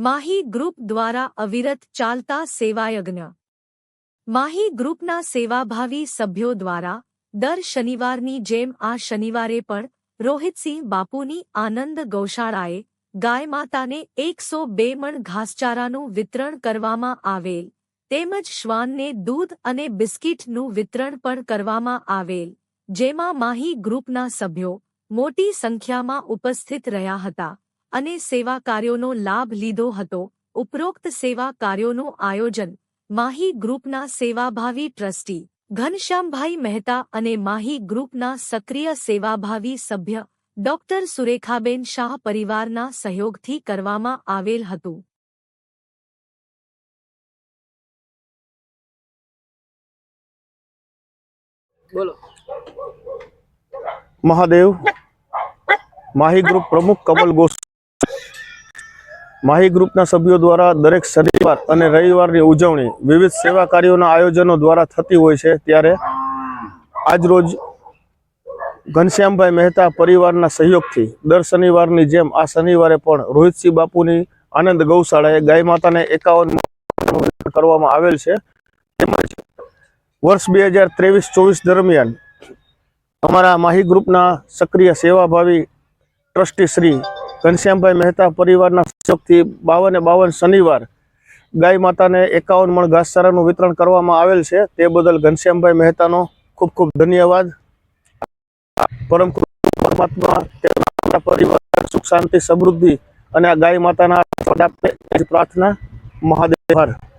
Mahi group દ્વારા અવિરત ચાલતા સેવાયજ્ઞ. માહી ગ્રુપના સેવાભાવી સભ્યો દ્વારા દર શનિવારની જેમ આ શનિવારે પણ રોહિતસિંહ બાપુની આનંદ ગૌશાળાએ ગાય માતાને એકસો બે મણ ઘાસચારાનું વિતરણ કરવામાં આવેલ, તેમજ શ્વાનને દૂધ અને બિસ્કિટનું વિતરણ પણ કરવામાં આવેલ, જેમાં માહી ગ્રુપના સભ્યો મોટી સંખ્યામાં ઉપસ્થિત રહ્યા હતા. અને સેવા કાર્યોનો લાભ લીધો હતો. ઉપરોક્ત સેવા કાર્યોનું આયોજન માહી ગ્રુપના સેવાભાવી ટ્રસ્ટી ઘનશ્યામભાઈ મહેતા અને માહી ગ્રુપના સક્રિય સેવાભાવી સભ્ય ડોક્ટર સુરેખાબેન શાહ પરિવારના સહયોગથી કરવામાં આવેલ હતું. બોલો. મહાદેવ માહી ગ્રુપ પ્રમુખ કમલ ગોસ માહી ગ્રુપના સભ્યો દ્વારા દરેક શનિવાર અને રવિવારની ઉજવણી વિવિધ સેવા કાર્યોના આયોજનો દ્વારા થતી હોય છે, ત્યારે આજરોજ ઘનશ્યામભાઈ મહેતા પરિવારના સહયોગથી દર શનિવારની જેમ આ શનિવારે પણ રોહિતસિંહ બાપુની આનંદ ગૌશાળાએ ગાય માતાને એકાવન કરવામાં આવેલ છે. તેમજ વર્ષ બે હજાર ત્રેવીસ ચોવીસ દરમિયાન અમારા માહી ગ્રુપના સક્રિય સેવાભાવી ટ્રસ્ટી શ્રી ઘનશ્યામભાઈ મહેતા પરિવારના સહયોગથી બાવને બાવન શનિવાર ગાય માતાને એકાવન મણ ઘાસચારાનું વિતરણ કરવામાં આવેલ છે. તે બદલ ઘનશ્યામભાઈ મહેતાનો ખૂબ ખૂબ ધન્યવાદ. પરમ પરમાત્મા પરિવાર સુખ શાંતિ સમૃદ્ધિ અને આ ગાય માતાના પ્રાર્થના મહાદેવ.